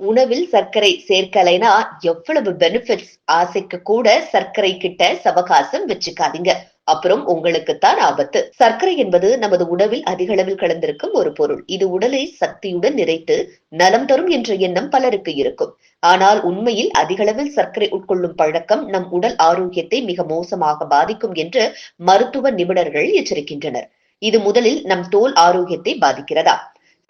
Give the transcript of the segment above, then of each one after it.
உணவில் சர்க்கரை சேர்க்கலைனா எவ்வளவு பெனிஃபிட்ஸ் ஆசைக்கு கூட சர்க்கரை கிட்ட சவகாசம் வச்சுக்காதீங்க. அப்புறம் உங்களுக்குத்தான் ஆபத்து. சர்க்கரை என்பது நமது உணவில் அதிக அளவில் கலந்திருக்கும் ஒரு பொருள். இது உடலை சக்தியுடன் நிறைத்து நலம் தரும் என்ற எண்ணம் பலருக்கு இருக்கும். ஆனால் உண்மையில் அதிக அளவில் சர்க்கரை உட்கொள்ளும் பழக்கம் நம் உடல் ஆரோக்கியத்தை மிக மோசமாக பாதிக்கும் என்று மருத்துவ நிபுணர்கள் எச்சரிக்கின்றனர். இது முதலில் நம் தோல் ஆரோக்கியத்தை பாதிக்கிறதா?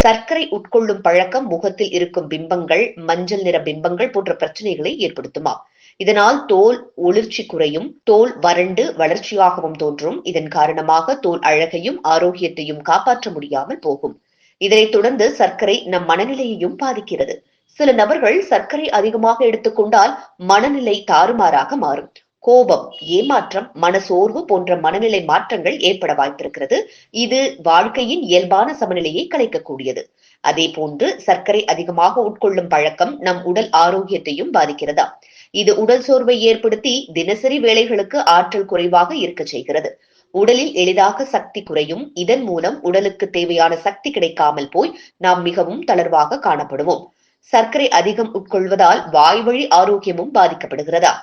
சர்க்கரை உட்கொள்ளும் பழக்கம் முகத்தில் இருக்கும் பிம்பங்கள் மஞ்சள் நிற பிம்பங்கள் போன்ற பிரச்சனைகளை ஏற்படுத்துமா? இதனால் தோல் ஒளிர்ச்சி குறையும் தோல் வறண்டு வளர்ச்சியாகவும் தோன்றும். இதன் காரணமாக தோல் அழகையும் ஆரோக்கியத்தையும் காப்பாற்ற முடியாமல் போகும். இதனைத் தொடர்ந்து சர்க்கரை நம் மனநிலையையும் பாதிக்கிறது. சில நபர்கள் சர்க்கரை அதிகமாக எடுத்துக்கொண்டால் மனநிலை தாறுமாறாக மாறும். கோபம் ஏமாற்றம் மனசோர்வு போன்ற மனநிலை மாற்றங்கள் ஏற்பட வாய்ப்பிருக்கிறது. இது வாழ்க்கையின் இயல்பான சமநிலையை கலைக்கக்கூடியது. அதே போன்று சர்க்கரை அதிகமாக உட்கொள்ளும் பழக்கம் நம் உடல் ஆரோக்கியத்தையும் பாதிக்கிறதா? இது உடல் சோர்வை ஏற்படுத்தி தினசரி வேலைகளுக்கு ஆற்றல் குறைவாக இருக்க செய்கிறது. உடலில் எளிதாக சக்தி குறையும். இதன் மூலம் உடலுக்கு தேவையான சக்தி கிடைக்காமல் போய் நாம் மிகவும் தளர்வாக காணப்படுவோம். சர்க்கரை அதிகம் உட்கொள்வதால் வாய்வழி ஆரோக்கியமும் பாதிக்கப்படுகிறதா?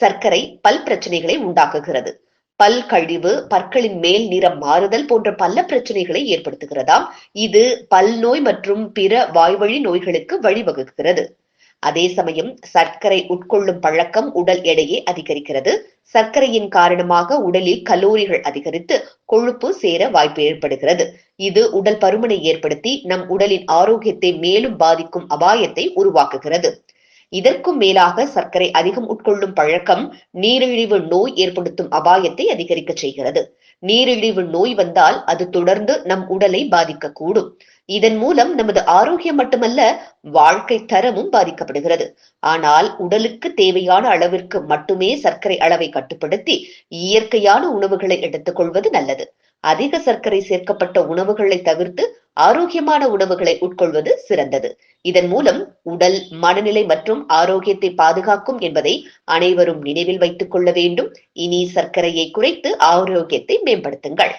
சர்க்கரை பல் பிரச்சனைகளை உண்டாக்குகிறது. பல் கழிவு பற்களின் மேல் நிறம் மாறுதல் போன்ற பல பிரச்சனைகளை ஏற்படுத்துகிறதாம். இது பல் நோய் மற்றும் பிற வாய்வழி நோய்களுக்கு வழிவகுக்கிறது. அதே சமயம் சர்க்கரை உட்கொள்ளும் பழக்கம் உடல் எடையை அதிகரிக்கிறது. சர்க்கரையின் காரணமாக உடலில் கலோரிகள் அதிகரித்து கொழுப்பு சேர வாய்ப்பு ஏற்படுகிறது. இது உடல் பருமனை ஏற்படுத்தி நம் உடலின் ஆரோக்கியத்தை மேலும் பாதிக்கும் அபாயத்தை உருவாக்குகிறது. இதற்கும் மேலாக சர்க்கரை அதிகம் உட்கொள்ளும் பழக்கம் நீரிழிவு நோய் ஏற்படுத்தும் அபாயத்தை அதிகரிக்க செய்கிறது. நீரிழிவு நோய் வந்தால் அது தொடர்ந்து நம் உடலை பாதிக்கக்கூடும். இதன் மூலம் நமது ஆரோக்கியம் மட்டுமல்ல வாழ்க்கை தரமும் பாதிக்கப்படுகிறது. ஆனால் உடலுக்கு தேவையான அளவிற்கு மட்டுமே சர்க்கரை அளவை கட்டுப்படுத்தி இயற்கையான உணவுகளை எடுத்துக்கொள்வது நல்லது. அதிக சர்க்கரை சேர்க்கப்பட்ட உணவுகளை தவிர்த்து ஆரோக்கியமான உணவுகளை உட்கொள்வது சிறந்தது. இதன் மூலம் உடல் மனநிலை மற்றும் ஆரோக்கியத்தை பாதுகாக்கும் என்பதை அனைவரும் நினைவில் வைத்துக் கொள்ள வேண்டும். இனி சர்க்கரையை குறைத்து ஆரோக்கியத்தை மேம்படுத்துங்கள்.